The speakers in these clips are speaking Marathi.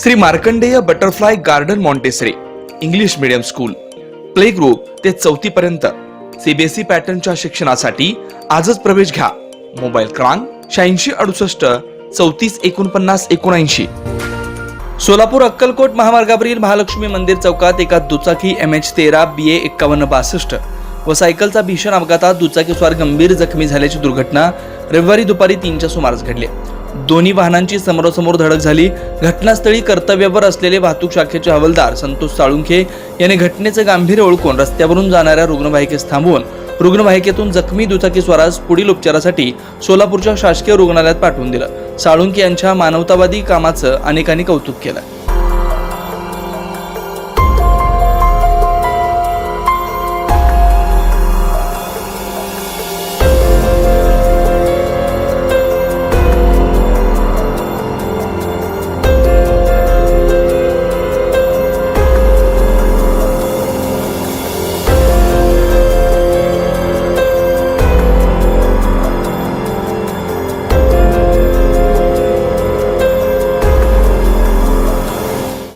Shri Markandey butterfly garden Montessori English medium school. Play group ते चौथी पर्यंत. सीबीएसई पॅटर्नच्या शिक्षणासाठी आजच प्रवेश घ्या. मोबाईल क्रमांक शहाऐंशी अडुसष्ट चौतीस एकोणपन्नास एकोणऐंशी. सोलापूर अक्कलकोट महामार्गावरील महालक्ष्मी मंदिर चौकात एका दुचाकी एम एच तेरा बी ए एक्कावन्न बासष्ट व सायकलचा भीषण अपघातात दुचाकीस्वार गंभीर जखमी झाल्याची दुर्घटना रविवारी दुपारी तीनच्या सुमारास घडली. दोन्ही वाहनांची समोरासमोर धडक झाली. घटनास्थळी कर्तव्यावर असलेले वाहतूक शाखेचे हवालदार संतोष साळुंखे यांनी घटनेचं गांभीर्य ओळखून रस्त्यावरून जाणाऱ्या रुग्णवाहिकेस थांबवून रुग्णवाहिकेतून जखमी दुचाकी स्वारास पुढील उपचारासाठी सोलापूरच्या शासकीय रुग्णालयात पाठवून दिलं. साळुंके यांच्या मानवतावादी कामाचं अनेकांनी कौतुक केलं.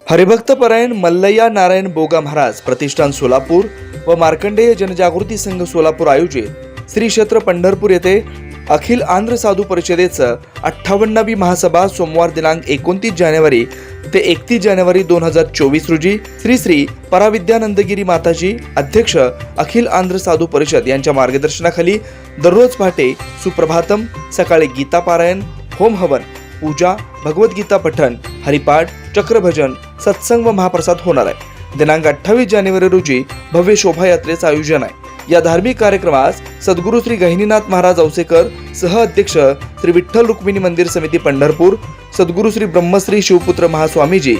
हरिभक्तपरायण मल्लय्या नारायण बोगा महाराज प्रतिष्ठान सोलापूर व मार्कंडेय जनजागृती संघ सोलापूर आयोजित श्री क्षेत्र पंढरपूर येथे अखिल आंध्र साधू परिषदेचं अठ्ठावन्नावी महासभा सोमवार दिनांक एकोणतीस जानेवारी ते एकतीस जानेवारी दोन हजार चोवीस रोजी श्री श्री पराविद्यानंदगिरी माताजी अध्यक्ष अखिल आंध्र साधू परिषद यांच्या मार्गदर्शनाखाली दररोज पहाटे सुप्रभातम सकाळी गीता पारायण होम हवन पूजा भगवद्गीता पठण हरिपाठ चक्रभजन सत्संग व महाप्रसाद होणार आहे. दिनांक अठ्ठावीस जानेवारी रोजी भव्य शोभायात्रेचं आयोजन आहे. या धार्मिक कार्यक्रमास सद्गुरू श्री गहिनीनाथ महाराज औसेकर सह अध्यक्ष श्री विठ्ठल रुक्मिणी मंदिर समिती पंढरपूर सद्गुरू श्री ब्रह्मश्री शिवपुत्र महास्वामीजी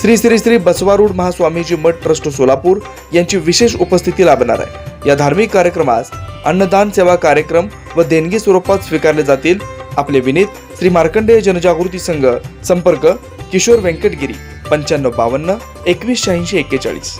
श्री श्री श्री बसवारूढ महास्वामीजी मठ ट्रस्ट सोलापूर यांची विशेष उपस्थिती लाभणार आहे. या धार्मिक कार्यक्रमास अन्नदान सेवा कार्यक्रम व देणगी स्वरूपात स्वीकारले जातील. आपले विनीत श्री मार्कंडेय जनजागृती संघ संपर्क किशोर व्यंकटगिरी. पंच्याण्णव बावन्न एकवीस शहाऐंशी एक्केचाळीस.